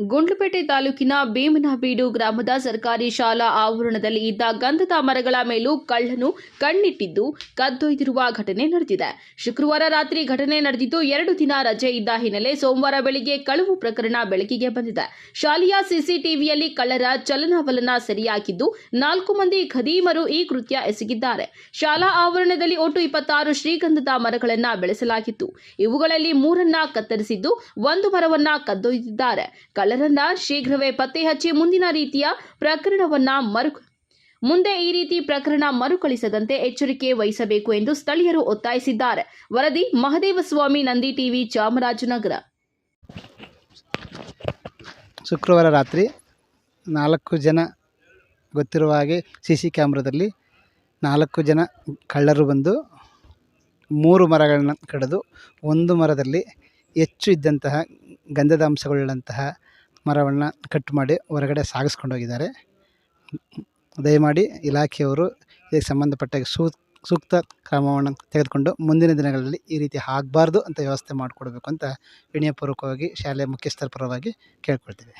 ಗುಂಡ್ಲುಪೇಟೆ ತಾಲೂಕಿನ ಭೀಮನಬೀಡು ಗ್ರಾಮದ ಸರ್ಕಾರಿ ಶಾಲಾ ಆವರಣದಲ್ಲಿ ಇದ್ದ ಗಂಧದ ಮರಗಳ ಮೇಲೂ ಕಳ್ಳನು ಕಣ್ಣಿಟ್ಟಿದ್ದು ಕದ್ದೊಯ್ದಿರುವ ಘಟನೆ ನಡೆದಿದೆ. ಶುಕ್ರವಾರ ರಾತ್ರಿ ಘಟನೆ ನಡೆದಿದ್ದು ಎರಡು ದಿನ ರಜೆ ಇದ್ದ ಹಿನ್ನೆಲೆ ಸೋಮವಾರ ಬೆಳಿಗ್ಗೆ ಕಳುವು ಪ್ರಕರಣ ಬೆಳಕಿಗೆ ಬಂದಿದೆ. ಶಾಲೆಯ ಸಿಸಿಟಿವಿಯಲ್ಲಿ ಕಳ್ಳರ ಚಲನವಲನ ಸರಿಯಾಗಿದ್ದು ನಾಲ್ಕು ಮಂದಿ ಖದೀಮರು ಈ ಕೃತ್ಯ ಎಸಗಿದ್ದಾರೆ. ಶಾಲಾ ಆವರಣದಲ್ಲಿ ಒಟ್ಟು ಇಪ್ಪತ್ತಾರು ಶ್ರೀಗಂಧದ ಮರಗಳನ್ನ ಬೆಳೆಸಲಾಗಿತ್ತು. ಇವುಗಳಲ್ಲಿ ಮೂರನ್ನ ಕತ್ತರಿಸಿದ್ದು ಒಂದು ಮರವನ್ನ ಕದ್ದೊಯ್ದಿದ್ದಾರೆ. ಕಳ್ಳರನ್ನ ಶೀಘ್ರವೇ ಪತ್ತೆ ಹಚ್ಚಿ ಮುಂದಿನ ರೀತಿಯ ಪ್ರಕರಣವನ್ನ ಮರು ಮುಂದೆ ಈ ರೀತಿ ಪ್ರಕರಣ ಮರುಕಳಿಸದಂತೆ ಎಚ್ಚರಿಕೆ ವಹಿಸಬೇಕು ಎಂದು ಸ್ಥಳೀಯರು ಒತ್ತಾಯಿಸಿದ್ದಾರೆ. ವರದಿ ಮಹದೇವಸ್ವಾಮಿ, ನಂದಿ ಟಿವಿ, ಚಾಮರಾಜನಗರ. ಶುಕ್ರವಾರ ರಾತ್ರಿ ನಾಲ್ಕು ಜನ ಗೊತ್ತಿರುವ ಹಾಗೆ ಸಿ ಸಿ ಕ್ಯಾಮ್ರಾದಲ್ಲಿ ನಾಲ್ಕು ಜನ ಕಳ್ಳರು ಬಂದು ಮೂರು ಮರಗಳನ್ನು ಕಡಿದು ಒಂದು ಮರದಲ್ಲಿ ಹೆಚ್ಚು ಇದ್ದಂತಹ ಗಂಧದ ಅಂಶಗಳುಳ್ಳಂತಹ ಮರವನ್ನು ಕಟ್ ಮಾಡಿ ಹೊರಗಡೆ ಸಾಗಿಸ್ಕೊಂಡು ಹೋಗಿದ್ದಾರೆ ದಯಮಾಡಿ ಇಲಾಖೆಯವರು ಇದಕ್ಕೆ ಸಂಬಂಧಪಟ್ಟ ಸೂಕ್ತ ಕ್ರಮವನ್ನು ತೆಗೆದುಕೊಂಡು ಮುಂದಿನ ದಿನಗಳಲ್ಲಿ ಈ ರೀತಿ ಆಗಬಾರ್ದು ಅಂತ ವ್ಯವಸ್ಥೆ ಮಾಡಿಕೊಡ್ಬೇಕು ಅಂತ ವಿನಯಪೂರ್ವಕವಾಗಿ ಶಾಲೆಯ ಮುಖ್ಯಸ್ಥರ ಪರವಾಗಿ ಕೇಳ್ಕೊಳ್ತೀವಿ